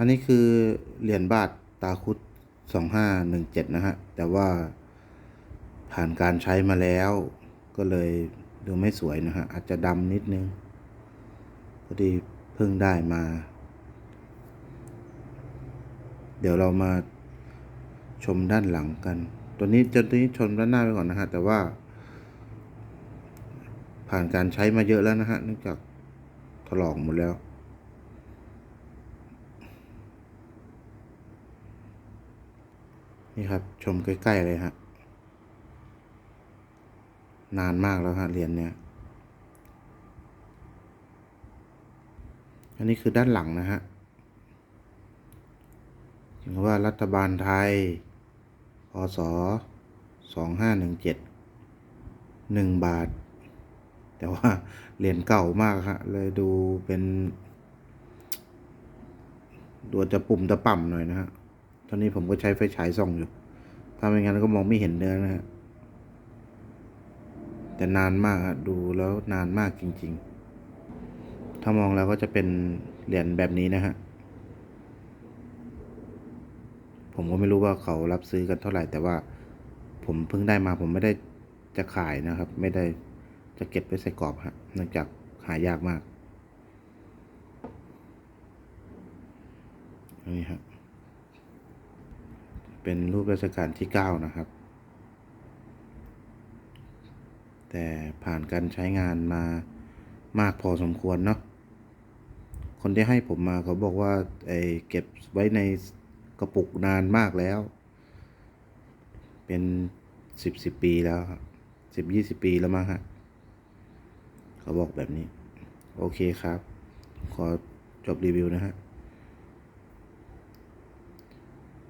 อันนี้คือเหรียญบาทตาคุดสองห้าหนึ่งเจ็ดนะฮะ แต่ว่าผ่านการใช้มาแล้ว ก็เลยดูไม่สวยนะฮะ อาจจะดำนิดนึงพอดีเพิ่งได้มา เดี๋ยวเรามาชมด้านหลังกัน ตัวนี้ตัวนี้ชมด้านหน้าไปก่อนนะฮะ แต่ว่า ผ่านการใช้มาเยอะแล้วนะฮะ เนื่องจากถลอกหมดแล้ว นี่ครับ ชมใกล้ ๆ เลยฮะ นานมากแล้วฮะเหรียญเนี้ยอันนี้คือด้านหลังนะฮะเขียนว่ารัฐบาลไทย พศสองห้าหนึ่งเจ็ดหนึ่งบาท แต่ว่าเหรียญเก่ามากฮะ เลยดูเป็นดูจะปุ่มตะป่ำหน่อยนะฮะ ตอนนี้ผมก็ใช้ไฟฉายส่องอยู่ ถ้าไม่งั้นก็มองไม่เห็นเนื้อนะฮะ แต่นานมากฮะดูแล้วนานมากจริง ๆ ถ้ามองแล้วก็จะเป็นเหรียญแบบนี้นะฮะ ผมก็ไม่รู้ว่าเขารับซื้อกันเท่าไหร่ แต่ว่าผมเพิ่งได้มาผมไม่ได้จะขายนะครับ ไม่ได้จะเก็บไว้ใส่กรอบฮะเนื่องจากหายากมากนนี้ครับ เป็นรูปรัชกาลที่เก้านะครับ แต่ผ่านการใช้งานมามากพอสมควรเนาะคนที่ให้ผมมาเขาบอกว่าไอ้เก็บไว้ในกระปุกนานมากแล้ว เป็นสิบสิบปีแล้วครับสิบยี่สิบปีแล้วมั้งฮะเขาบอกแบบนี้ โอเคครับ ขอจบรีวิวนะฮะ